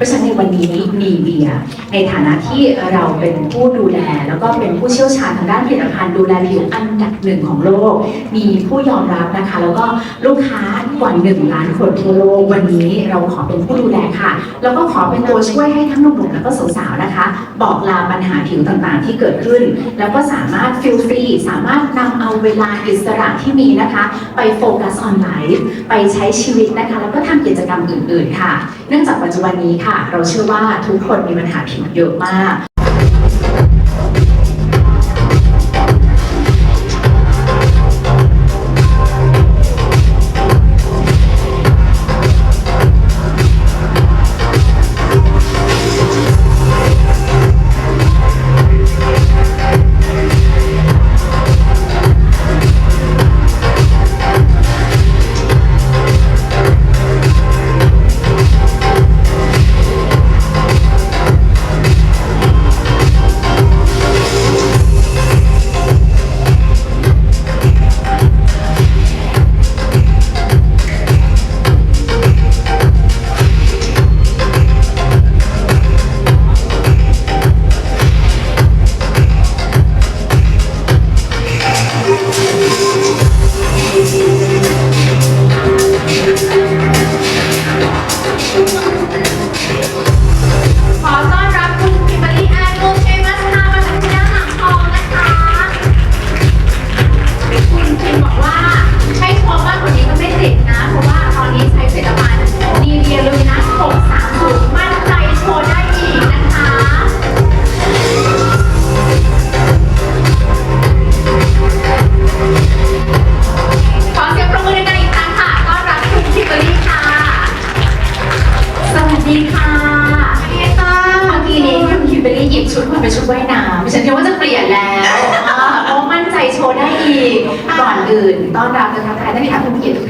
ราะฉะนั้นในวันนี้มีเบียในฐานะที่เราเป็นผู้ดูแล แล้วก็เป็นผู้เชี่ยวชาญทางด้านผลิตภัณฑ์ดูแลผิวอันดับหนึ่งของโลก มีผู้ยอมรับนะคะ แล้วก็ลูกค้ากว่าหนึ่งล้านคนทั่วโลกวันนี้เราขอเป็นผู้ดูแลค่ะ แล้วก็ขอเป็นตัวช่วยให้ทั้งหนุ่มๆแล้วก็สาวๆนะคะ บอกลาปัญหาผิวต่างๆ ที่เกิดขึ้น แล้วก็สามารถฟิลฟรีสามารถนำเอาเวลาอิสระที่มีนะคะ ไปโฟกัสออนไลน์ไปใช้ชีวิตนะคะ แล้วก็ทำกิจกรรมอื่นๆค่ะ เนื่องจากปัจจุบันนี้ค่ะเราเชื่อว่าทุกคนมีปัญหาผิวเยอะมาก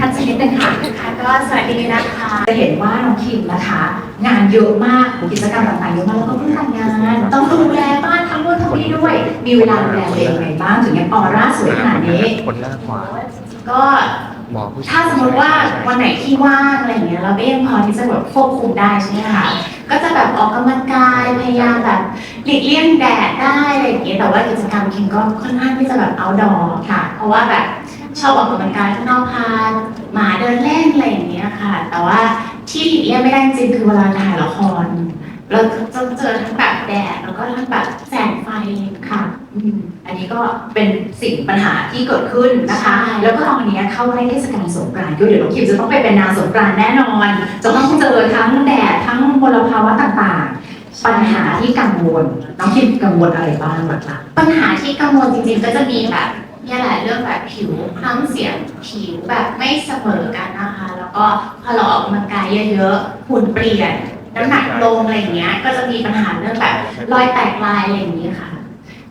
ทุกท่านสักนิดนึงค่ะค่ะก็สวัสดีนะคะ จะเห็นว่าน้องคิมนะคะ งานเยอะมากกิจกรรมต่างๆเยอะมากแล้วก็เพิ่งแต่งงาน ต้องดูแลบ้านทั้งนู่นทั้งนี้ด้วย มีเวลาดูแลตัวเองยังไงบ้างถึงยังออร่าสวยขนาดนี้คนหน้าขวาก็หมอผู้ชายถ้าสมมติว่าวันไหนที่ว่างอะไรอย่างเงี้ยเราก็ยังพอที่จะแบบควบคุมได้ใช่ไหมคะก็จะแบบออกกำลังกายพยายามแบบหลีกเลี่ยงแดดได้อะไรอย่างเงี้ยแต่ว่ากิจกรรมคิงก็ค่อนข้างที่จะแบบ outdoor ค่ะ เพราะว่าแบบ ชอบออกกำลังกายข้างนอกพาหมาเดินเล่นอะไรอย่างเงี้ยค่ะ แต่ว่าที่หลีกเลี่ยงไม่ได้จริงๆคือเวลาถ่ายละคร เราจะเจอทั้งแบบแดดแล้วก็ทั้งแบบแสงไฟค่ะอืมอันนี้ก็เป็นสิ่งปัญหาที่เกิดขึ้นนะคะใช่แล้วก็ตอนนี้เข้าใกล้เทศกาลสงกรานต์ด้วยเดี๋ยวน้องคิมจะต้องไปเป็นนางสงกรานต์แน่นอน จะต้องเจอทั้งแดดทั้งมลภาวะต่างๆ ปัญหาที่กังวลน้องคิมกังวลอะไรบ้างหลักปัญหาที่กังวลจริงๆก็จะมีแบบ เนี่ยแหละเรื่องแบบผิวคล้ำเสียงผิวแบบไม่เสมอกันนะคะ แล้วก็พอเราออกกำลังกายเยอะๆหุ่นเปลี่ยนน้ำหนักลงอะไรอย่างเงี้ย ก็จะมีปัญหาเรื่องแบบรอยแตกลายอะไรอย่างเงี้ยค่ะ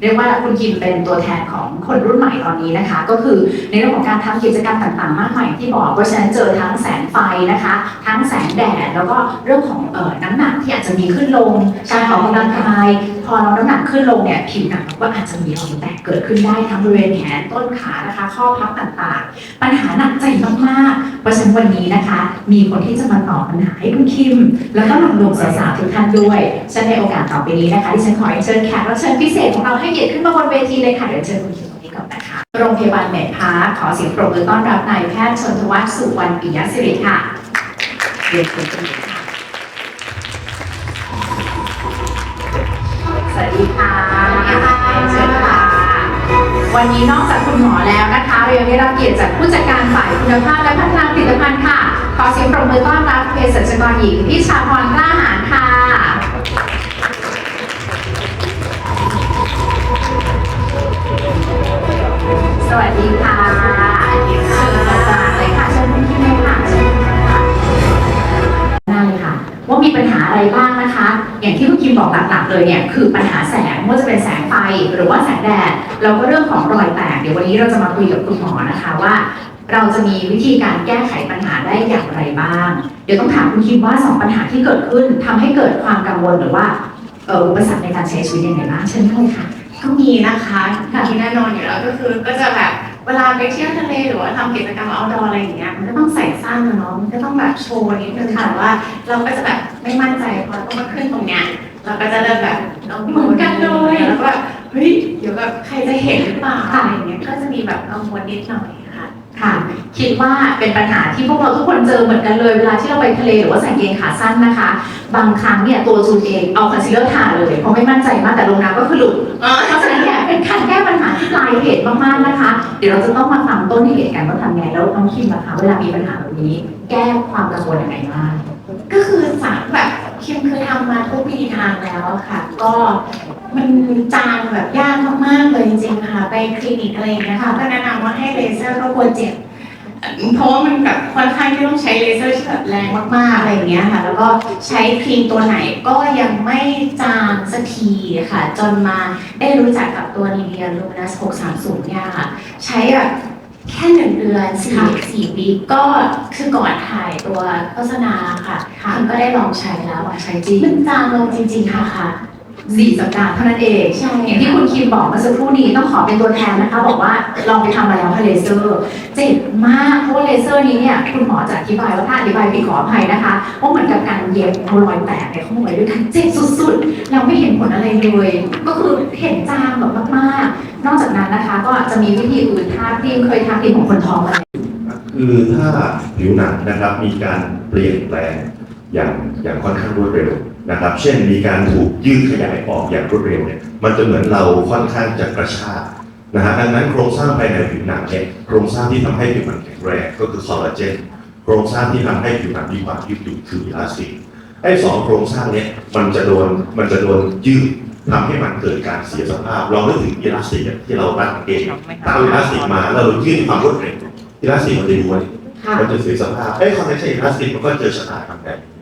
เรียกว่าคุณคิมเป็นตัวแทนของคนรุ่นใหม่ตอนนี้นะคะ ก็คือในเรื่องของการทำกิจกรรมต่างๆ มากมายอย่างที่บอกเพราะฉะนั้นเจอทั้งแสงไฟนะคะ ทั้งแสงแดดแล้วก็เรื่องของเอ่อน้ำหนักที่อาจจะมีขึ้นลงการออกกำลังกาย พอเราน้ำหนักขึ้นลงเนี่ยผิวหนังเราก็อาจจะมีรอยแตกเกิดขึ้นได้ทั้งบริเวณแขนต้นขานะคะ ข้อพับต่างๆ ปัญหาหนักใจมากๆ เพราะฉะนั้นวันนี้นะคะ มีคนที่จะมาตอบปัญหาให้คุณคิม แล้วก็หนุ่มๆสาวๆทุกท่านด้วยฉันในโอกาสต่อไปนี้นะคะที่ฉันขอเชิญแขกรับเชิญพิเศษของเราให้เกียรติขึ้นมาบนเวทีเลยค่ะเดี๋ยวเชิญคุณคิมตรงนี้ก่อนนะคะโรงพยาบาลเมดพาร์คขอเสียงปรบมือต้อนรับนายแพทย์ชนทวัฒน์สุวรรณปิยศิริค่ะเรียนเชิญตรงนี้ค่ะ สวัสดีค่ะเชิญค่ะ วันนี้นอกจากคุณหมอแล้วนะคะ เรายังได้รับเกียรติจากผู้จัดการฝ่ายคุณภาพและพัฒนาผลิตภัณฑ์ค่ะ ขอเสียงปรบมือต้อนรับเภสัชกรหญิงพิชาพรกล้าหาญค่ะ สวัสดีค่ะ อะไรบ้างนะคะ อย่างที่คุณคิมบอกหลักๆเลยเนี่ยคือปัญหาแสงไม่ว่าจะเป็นแสงไฟหรือว่าแสงแดดแล้วก็เรื่องของรอยแตกเดี๋ยววันนี้เราจะมาคุยกับคุณหมอนะคะว่า เราจะมีวิธีการแก้ไขปัญหาได้อย่างไรบ้าง เดี๋ยวต้องถามคุณคิมว่าสองปัญหาที่เกิดขึ้นทำให้เกิดความกังวลหรือว่าอุปสรรคในการใช้ชีวิตยังไงบ้างเชิญเลยค่ะก็มีนะคะที่แน่นอนอยู่แล้วก็คือก็จะแบบ เวลาไปเที่ยวทะเลหรือว่าทำกิจกรรม outdoor อะไรอย่างเงี้ยมันก็ต้องใส่สั้นอะเนาะมันก็ต้องแบบโชว์นิดนึงแต่ว่า เราก็จะแบบไม่มั่นใจพอต้องมาขึ้นตรงเนี้ยเราก็จะเริ่มแบบเราเหมือนกันเลยแล้วก็แบบเฮ้ยเดี๋ยวแบบใครจะเห็นหรือเปล่าอะไรอย่างเงี้ยก็จะมีแบบกังวลนิดหน่อยค่ะค่ะ คิดว่าเป็นปัญหาที่พวกเราทุกคนเจอเหมือนกันเลย เวลาที่เราไปทะเลหรือว่าใส่กางเกงขาสั้นนะคะ บางครั้งเนี่ยตัวจูนเองเอาคอนซีลเลอร์ทาเลยเพราะไม่มั่นใจมากแต่ลงน้ำก็คือหลุดเพราะฉะนั้นเนี่ยเป็นการแก้ปัญ ที่ปลายเหตุมากๆนะคะ เดี๋ยวเราจะต้องมาฟังต้นเหตุกันว่าทำไงแล้วน้องคิมนะคะเวลามีปัญหาแบบนี้ แก้ความกังวลยังไงบ้างก็คือสามแบบคิมเคยทำมาทุกวิธีทางแล้วอะค่ะ ก็มันจางแบบยากมากๆเลยจริงๆค่ะ ไปคลินิกอะไรอย่างเงี้ยค่ะก็แนะนำว่าให้เลเซอร์ก็กลัวเจ็บ เพราะว่ามันแบบค่อนข้างที่ต้องใช้เลเซอร์ที่แบบแรงมากๆอะไรอย่างเงี้ยค่ะ แล้วก็ใช้ครีมตัวไหนก็ยังไม่จางสักทีค่ะ จนมาได้รู้จักกับตัว Nivea Luminous 630เนี่ยค่ะ ใช้แบบแค่หนึ่งเดือนสี่ค่ะสี่วีคก็คือก่อนถ่ายตัวโฆษณาค่ะคิมก็ได้ลองใช้แล้วใช้จริงมันจางลงจริงๆค่ะค่ะ สี่สัปดาห์เท่านั้นเองใช่ อย่างที่คุณคิมบอกเมื่อสักครู่นี้ต้องขอเป็นตัวแทนนะคะ บอกว่าลองไปทำมาแล้วค่ะเลเซอร์เจ็บมากเพราะว่าเลเซอร์นี้เนี่ยคุณหมอจะอธิบายว่าถ้าอธิบายผิดขออภัยนะคะว่าเหมือนกับการเย็บรอยแตกเนี่ยเขาบอกไว้ด้วยกันเจ็บสุดๆ เราไม่เห็นผลอะไรเลย ก็คือเห็นจางแบบมากๆ นอกจากนั้นนะคะ ก็จะมีวิธีอื่นทาครีมเคยทาครีมของคนท้องอะไรคือถ้าผิวหนังนะครับมีการเปลี่ยนแปลงอย่างอย่างค่อนข้างรวดเร็ว นะครับ เช่นมีการถูกยืดขยายออกอย่างรวดเร็วเนี่ยมันจะเหมือนเราค่อนข้างจะกระชากนะฮะดังนั้นโครงสร้างภายในผิวหนังเนี่ยโครงสร้างที่ทำให้ผิวหนังแข็งแรงก็คือคอลลาเจนโครงสร้างที่ทำให้ผิวหนังมีความยืดหยุ่นคืออิลาสติกไอ้สองโครงสร้างเนี่ยมันจะโดนมันจะโดนยืดทำให้มันเกิดการเสียสภาพลองนึกถึงอิลาสติกอะที่เรารัดกางเองถ้าเอาอิลาสติกมาแล้วเรายืดด้วยความรวดเร็วอิลาสติกมันจะม้วนค่ะมันจะเสียสภาพไอ้คอนเนคชั่นพลาสติกมันก็เจอชะตากรรมแบบนี้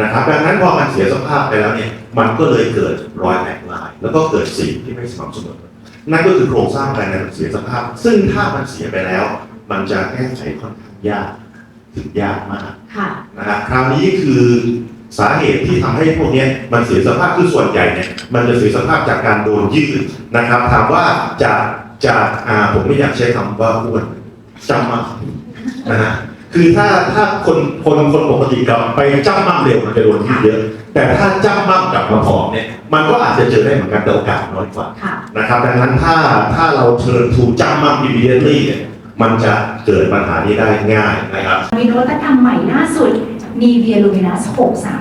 นะครับดังนั้นพอมันเสียสภาพไปแล้วเนี่ยมันก็เลยเกิดรอยแตกลาย แล้วก็เกิดสีที่ไม่สม่ำเสมอนั่นก็คือโครงสร้างภายในมันเสียสภาพ ซึ่งถ้ามันเสียไปแล้ว มันจะแก้ไขค่อนข้างยากถึงยากมากค่ะนะครับคราวนี้คือสาเหตุที่ทำให้พวกเนี้ยมันเสียสภาพคือส่วนใหญ่เนี่ยมันจะเสียสภาพจากการโดนยืดนะครับถามว่าจากจากอ่าผมไม่อยากใช้คำว่าอ้วนจำมานะฮะ คือถ้าถ้าคนคนคนปกติกับไปจ้ำมั่มเร็วมันจะโดนยืดเยอะ แต่ถ้าจ้ำมั่มกับมาผอมเนี่ยมันก็อาจจะเจอได้เหมือนกันแต่โอกาสน้อยกว่าค่ะ นะครับดังนั้นถ้าถ้าเราเชิญถูกจ้ำมั่ม immediately เนี่ยมันจะเกิดปัญหานี้ได้ง่ายนะครับ มีนวัตกรรมใหม่ล่าสุด Nivea Luminous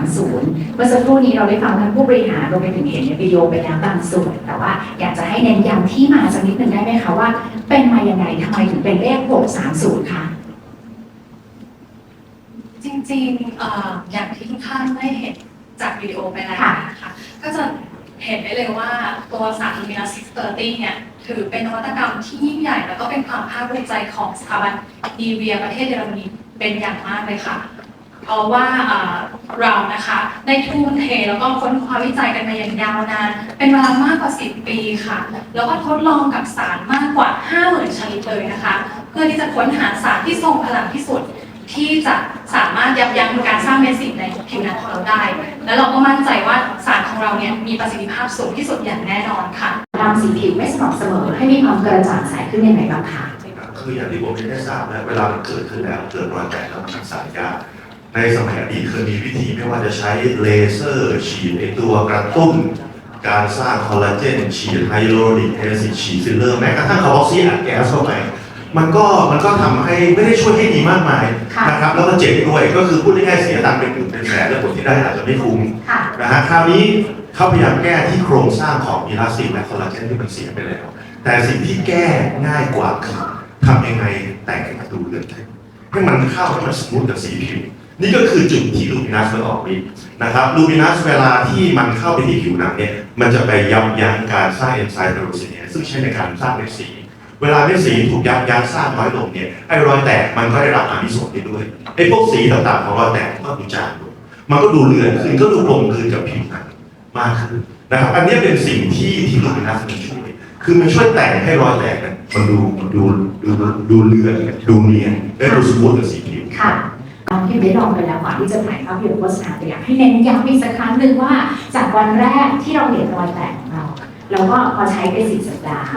630 เมื่อสักครู่นี้เราได้ฟังท่านผู้บริหารรวมไปถึงเห็นในวิดีโอไปแล้วบางส่วน แต่ว่าอยากจะให้เน้นย้ำที่มาสักนิดหนึ่งได้ไหมคะว่า เป็นมายังไงทำไมถึงเป็นเลข 630 คะ จริงๆเอ่ออย่างที่ทุกท่านได้เห็นจากวิดีโอไปแล้วค่ะนะคะก็จะเห็นได้เลยว่าตัวสาร Lumina 630เนี่ยถือเป็นนวัตกรรมที่ยิ่งใหญ่ แล้วก็เป็นความภาคภูมิใจของสถาบันดีเวียประเทศเยอรมนีเป็นอย่างมากเลยค่ะ เพราะว่าเอ่อเรานะคะได้ทุ่มเทแล้วก็ค้นคว้าวิจัยกันมาอย่างยาวนาน เป็นเวลามากกว่า 10 ปีค่ะ แล้วก็ทดลองกับสารมากกว่า 50,000 ชนิดเลยนะคะ เพื่อที่จะค้นหาสารที่ทรงพลังที่สุด ที่จะสามารถยับยั้งการสร้างเม็ดสีในผิวหนังของเราได้ และเราก็มั่นใจว่าสารของเราเนี่ยมีประสิทธิภาพสูงที่สุดอย่างแน่นอนค่ะดำสีผิวไม่สม่ำเสมอให้มีความกระจ่างใสขึ้นยังไงบ้างคะคืออย่างที่ผมได้ทราบนะเวลามันเกิดขึ้นแล้วเกิดรอยแตกแล้วมันรักษายากในสมัยอดีตเคยมีวิธีไม่ว่าจะใช้เลเซอร์ฉีดไอตัวกระตุ้น การสร้างคอลลาเจนฉีดไฮโลนิกแอซิดฉีดฟิลเลอร์แม้กระทั่งคาร์บอกซีอัดแก๊สเข้าไป มันก็มันก็ทำให้ไม่ได้ช่วยให้ดีมากมายค่ะนะครับแล้วก็เจ็บด้วยก็คือพูดง่ายๆเสียตังค์เป็นหมื่นเป็นแสนแล้วผลที่ได้อาจจะไม่คุ้มค่ะ นะฮะคราวนี้เขาพยายามแก้ที่โครงสร้างของอิลาสติกและคอลลาเจนที่มันเสียไปแล้ว แต่สิ่งที่แก้ง่ายกว่าคือทำยังไงแต่งให้มันดูเลือดให้ให้มันเข้าให้มันสมูทกับสีผิว นี่ก็คือจุดที่ลูมินัสมันออกฤทธิ์นะครับลูมินัสเวลาที่มันเข้าไปที่ผิวหนังเนี่ยมันจะไปยับยั้งการสร้างเอนไซม์ไพโรซิเนียซึ่งใช้ในการสร้างเม็ดสี เวลาเม็ดสีถูกยับยั้งสร้างน้อยลงเนี่ยไอ้รอยแตกมันก็ได้รับอานิสงส์ไปด้วยไอ้พวกสีต่างๆของรอยแตกก็ดูจางลงมันก็ดูเลือนขึ้นก็ดูกลมกลืนกับผิวหนังมากขึ้นนะครับอันนี้เป็นสิ่งที่ที่ลูมินัสมันช่วยคือมันช่วยแต่งให้รอยแตกมันดูดูดูดูเลือนดูเนียนและดูสมูทกับสีผิวค่ะน้องพิมได้ลองไปแล้วก่อนที่จะถ่ายภาพยนตร์โฆษณาไปอยากให้เน้นย้ำอีกสักครั้งหนึ่งว่าจากวันแรกที่เราเห็นรอยแตกของเรา แล้วก็พอใช้ไปสี่สัปดาห์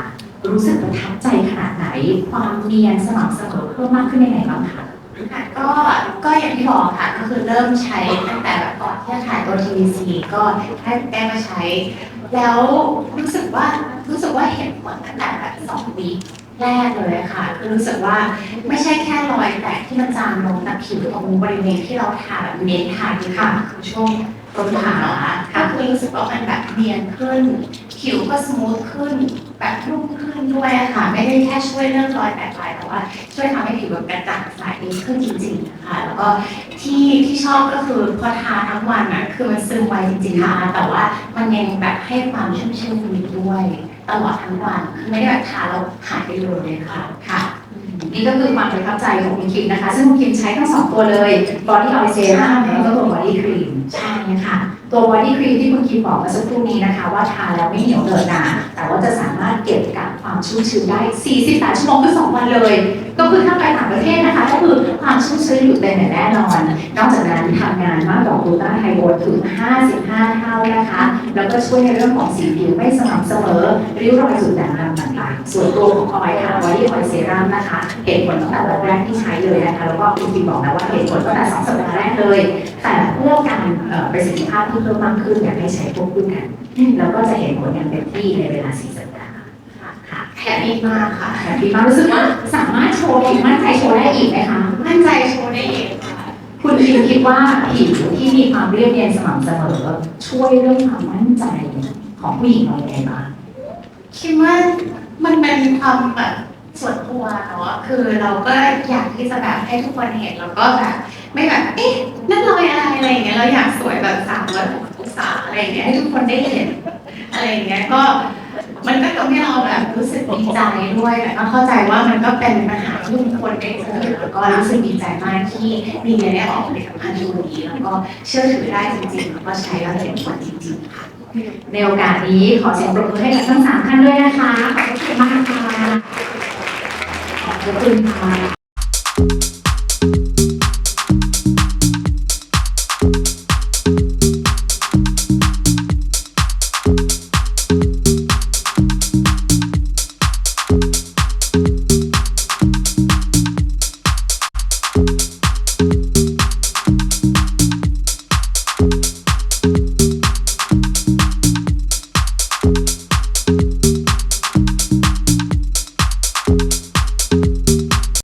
รู้สึกประทับใจขนาดไหน ความเนียนสม่ำเสมอเพิ่มมากขึ้นยังไงบ้างคะค่ะก็ก็อย่างที่บอกค่ะก็คือเริ่มใช้ตั้งแต่แบบก่อนที่จะถ่ายตัว TVC ก็ให้คุณแก้มาใช้ แล้วรู้สึกว่ารู้สึกว่าเห็นผลตั้งแต่แบบสองวีคแรกเลยอะค่ะคือรู้สึกว่าไม่ใช่แค่รอยแตกที่มันจางลงแต่ผิวตรงบริเวณที่เราทาแบบเน้นทาที่ค่ะคือช่วงต้นขาก็คือรู้สึกว่ามันแบบเนียนขึ้น ผิวก็สมูทขึ้นแบบนุ่มขึ้นด้วยค่ะ ไม่ได้แค่ช่วยเรื่องรอยแตกลายแต่ว่าช่วยทำให้ผิวแบบกระจ่างใสขึ้นจริงๆนะคะแล้วก็ที่ที่ชอบก็คือพอทาทั้งวันอะคือมันซึมไวจริงๆนะคะแต่ว่ามันยังแบบให้ความชุ่มชื้นอยู่ด้วยตลอดทั้งวันคือไม่ได้แบบทาแล้วหายไปเลยค่ะค่ะนี่ก็คือความประทับใจของคุณคิมนะคะ ซึ่งคุณคิมใช้ทั้งสองตัวเลย Body Oil Serum แล้วก็ตัว Body Cream ใช่ค่ะ ตัวบอดี้ครีมที่คุณคิมบอกเมื่อสักครู่นี้นะคะ ว่าทาแล้วไม่เหนียวเหนอะหนาแต่ว่าจะสามารถเก็บกักความชุ่มชื้นได้ 48 ชั่วโมงคือ 2 วันเลย ก็คือถ้าไปต่างประเทศนะคะ ก็คือความชุ่มชื้นอยู่เต็มแน่นอน นอกจากนั้นทำงานมากกว่ากูตาไฮโดรถึง 55 เท่านะคะ แล้วก็ช่วยในเรื่องของสีผิวไม่สม่ำเสมอริ้วรอยจุดด่างดำต่างๆ ส่วนตัวของออยค่ะวอดี้ออยเซรั่มนะคะ เห็นผลตั้งแต่วันแรกที่ใช้เลยนะคะ แล้วก็คุณฟิบอกแล้วว่าเห็นผลตั้งแต่สองสัปดาห์แรกเลย แต่เพื่อการประสิทธิภาพที่เพิ่มมากขึ้นอยากให้ใช้ควบคู่กัน แล้วก็จะเห็นผลอย่างเต็มที่ในเวลาสี่สัปดาห์ ปปี้มากค่ะแต่พี่มารู้สึกว่าสามารถโชว์ผิวมั่นใจโชว์ได้อีกไหมคะมั่นใจโชว์ได้เองค่ะคุณพิมคิดว่าผิวที่มีความเรียบเนียนสม่ำเสมอ ช่วยเรื่องความมั่นใจของผู้หญิงเราอย่างไรบ้างคิดว่ามันเป็นความแบบส่วนตัวเนาะคือเราก็อยากที่จะแบบให้ทุกคนเห็นแล้วก็แบบไม่แบบเอ๊ะนั่นรอยอะไรอะไรอย่างเงี้ยเราอยากสวยแบบสามร้อยหกสิบองศาอะไรอย่างเงี้ยให้ทุกคนได้เห็นอะไรอย่างเงี้ยก็ มันก็ทำให้เราแบบรู้สึกดีใจด้วยแล้วก็เข้าใจว่ามันก็เป็นปัญหาที่ทุกคนได้เจอแล้วก็รู้สึกดีใจมากที่มีเนี่ยได้ออกผลิตภัณฑ์ตัวนี้แล้วก็เชื่อถือได้จริงๆแล้วก็ใช้แล้วเห็นผลจริงๆค่ะในโอกาสนี้ขอเสียงปรบมือให้กับทั้งสามท่านด้วยนะคะขอบคุณมากค่ะขอบคุณค่ะ